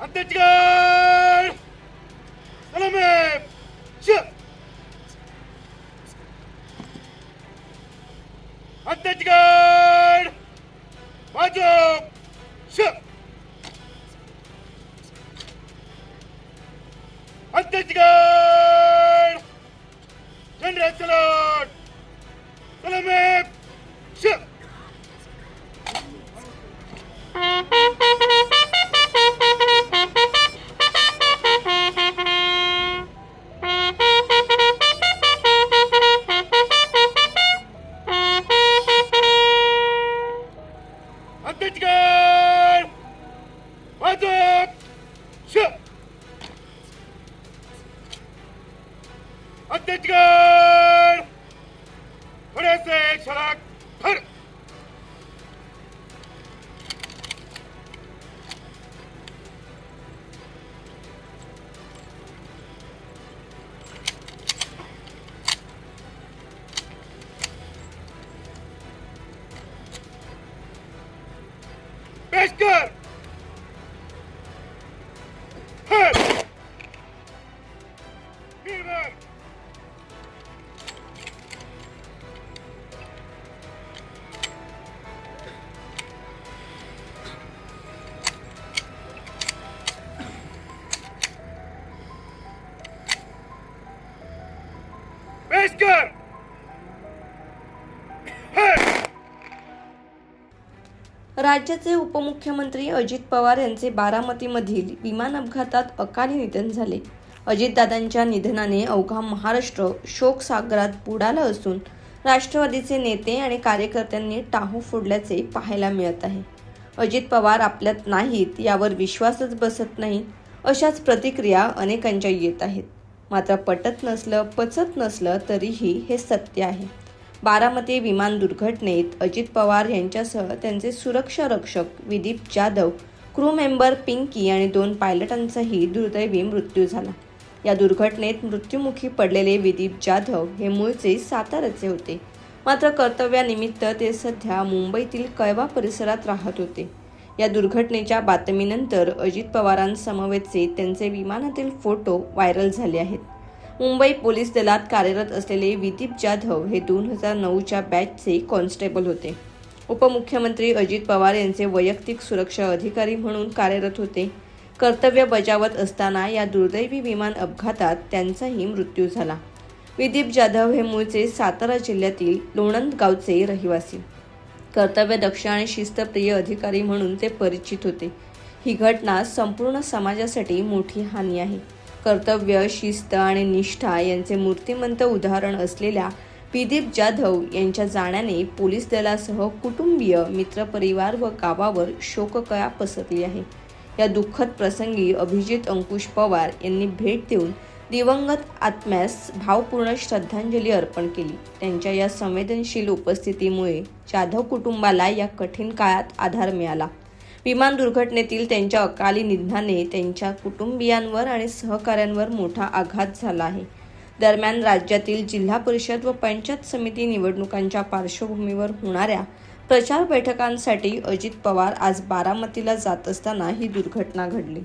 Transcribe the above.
அத்தியட்சிகள் தலைமை அத்தியட்சிகள் பாஜக அத்தியட்சிகள் ஜெனரல் अंत्यजगड पुढे से छलाक धर पेश कर हट फीवर पेश कर राज्याचे उपमुख्यमंत्री अजित पवार यांचे बारामतीमधील विमान अपघातात अकाली निधन झाले. अजितदादांच्या निधनाने अवघा महाराष्ट्र शोकसागरात बुडाला असून राष्ट्रवादीचे नेते आणि कार्यकर्त्यांनी टाहू फोडल्याचे पाहायला मिळत आहे. अजित पवार आपल्यात नाहीत यावर विश्वासच बसत नाही अशाच प्रतिक्रिया अनेकांच्या येत आहेत. मात्र पटत नसलं पचत नसलं तरीही हे सत्य आहे. बारामती विमान दुर्घटनेत अजित पवार यांच्यासह त्यांचे सुरक्षा रक्षक विदीप जाधव क्रू मेंबर पिंकी आणि दोन पायलटांचाही दुर्दैवी मृत्यू झाला. या दुर्घटनेत मृत्युमुखी पडलेले विदीप जाधव हे मूळचे साताऱ्याचे होते. मात्र कर्तव्यानिमित्त ते सध्या मुंबईतील कळवा परिसरात राहत होते. या दुर्घटनेच्या बातमीनंतर अजित पवारांसमवेतचे त्यांचे विमानातील फोटो व्हायरल झाले आहेत. मुंबई पोलीस दलात कार्यरत असलेले विदीप जाधव हे दोन हजार नऊच्या बॅचचे कॉन्स्टेबल होते. उपमुख्यमंत्री अजित पवार यांचे वैयक्तिक सुरक्षा अधिकारी म्हणून कार्यरत होते. कर्तव्य बजावत असताना या दुर्दैवी विमान अपघातात त्यांचाही मृत्यू झाला. विदीप जाधव हे मूळचे सातारा जिल्ह्यातील लोणंद गावचे रहिवासी. कर्तव्यदक्ष आणि शिस्तप्रिय अधिकारी म्हणून ते परिचित होते. ही घटना संपूर्ण समाजासाठी मोठी हानी आहे. कर्तव्य शिस्त आणि निष्ठा यांचे मूर्तिमंत उदाहरण असलेल्या विदीप जाधव यांच्या जाण्याने पोलीस दलासह कुटुंबीय मित्रपरिवार व गावावर शोककळा पसरली आहे. या दुःखद प्रसंगी अभिजित अंकुश पवार यांनी भेट देऊन दिवंगत आत्म्यास भावपूर्ण श्रद्धांजली अर्पण केली. त्यांच्या या संवेदनशील उपस्थितीमुळे जाधव कुटुंबाला या कठीण काळात आधार मिळाला. विमान दुर्घटनेतील त्यांच्या अकाली निधनाने त्यांच्या कुटुंबियांवर आणि सहकाऱ्यांवर मोठा आघात झाला आहे. दरम्यान राज्यातील जिल्हा परिषद व पंचायत समिती निवडणुकांच्या पार्श्वभूमीवर होणाऱ्या प्रचार बैठकांसाठी अजित पवार आज बारामतीला जात असताना ही दुर्घटना घडली.